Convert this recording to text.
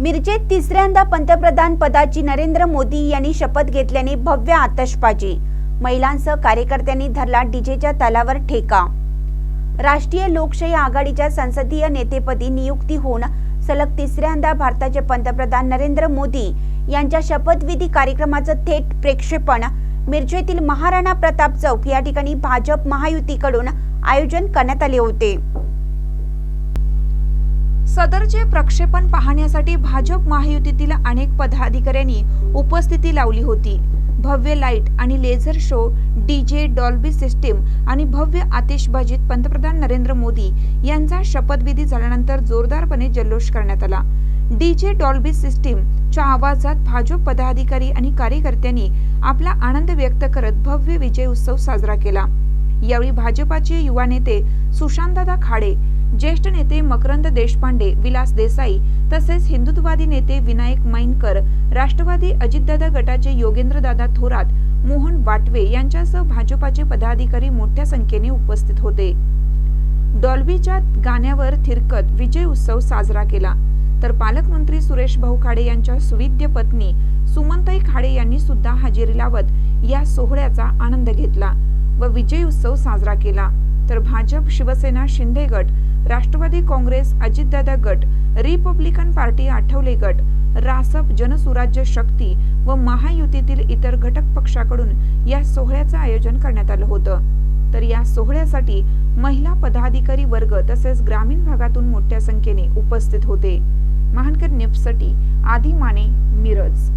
मिरजेत तिसऱ्यांदा पंतप्रधान पदाची नरेंद्र मोदी यांनी शपथ घेतल्याने भव्य आतषबाजी. महिलांसह कार्यकर्त्यांनी धरला डीजेच्या तालावर ठेका. राष्ट्रीय लोकशाही आघाडीच्या संसदीय नेतेपदी नियुक्ती होऊन सलग तिसऱ्यांदा भारताचे पंतप्रधान नरेंद्र मोदी यांच्या शपथविधी कार्यक्रमाचं थेट प्रेक्षेपण मिरजेतील महाराणा प्रताप चौक या ठिकाणी भाजप महायुतीकडून आयोजन करण्यात आले होते. सदरचे प्रक्षेपण पाहण्यासाठी भाजप महायुतीतील अनेक पदाधिकाऱ्यांनी उपस्थिती लावली होती. भव्य लाइट आणि laser show DJ Dolby system आणि भव्य आतिषबाजीत पंतप्रधान नरेंद्र मोदी यांचा शपथविधी झाल्यानंतर जोरदारपणे जल्लोष करण्यात आला. डीजे डॉल्बी सिस्टीमच्या आवाजात भाजप पदाधिकारी आणि कार्यकर्त्यांनी आपला आनंद व्यक्त करत भव्य विजय उत्सव साजरा केला. यावेळी भाजपाचे युवा नेते सुशांतदा खाडे ज्येष्ठ नेते मकरंद देशपांडे विलास देसाई तसेच हिंदुत्ववादी नेते विनायक मैनकर राष्ट्रवादी अजितदादा गटाचे योगेंद्रदादा थोरात मोहन वाटवे यांच्यासह भाजपाचे पदाधिकारी मोठ्या संख्येने उपस्थित होते. डॉल्बीच्या गाण्यावर थिरकत विजय उत्सव साजरा केला. तर पालकमंत्री सुरेश भाऊ खाडे यांच्या सुविद्य पत्नी सुमनताई खाडे यांनी सुद्धा हजेरी लावत या सोहळ्याचा आनंद घेतला व विजय उत्सव साजरा केला. तर भाजप शिवसेना शिंदे गट राष्ट्रवादी काँग्रेस अजितदादा गट रिपब्लिकन पार्टी आठवले गट रासप जनसुराज्य शक्ती व महायुतीतील इतर घटक पक्षाकडून या सोहळ्याचं आयोजन करण्यात आलं होतं. तर या सोहळ्यासाठी महिला पदाधिकारी वर्ग तसेच ग्रामीण भागातून मोठ्या संख्येने उपस्थित होते. महानकर निप्सटी आदी माने मिरज.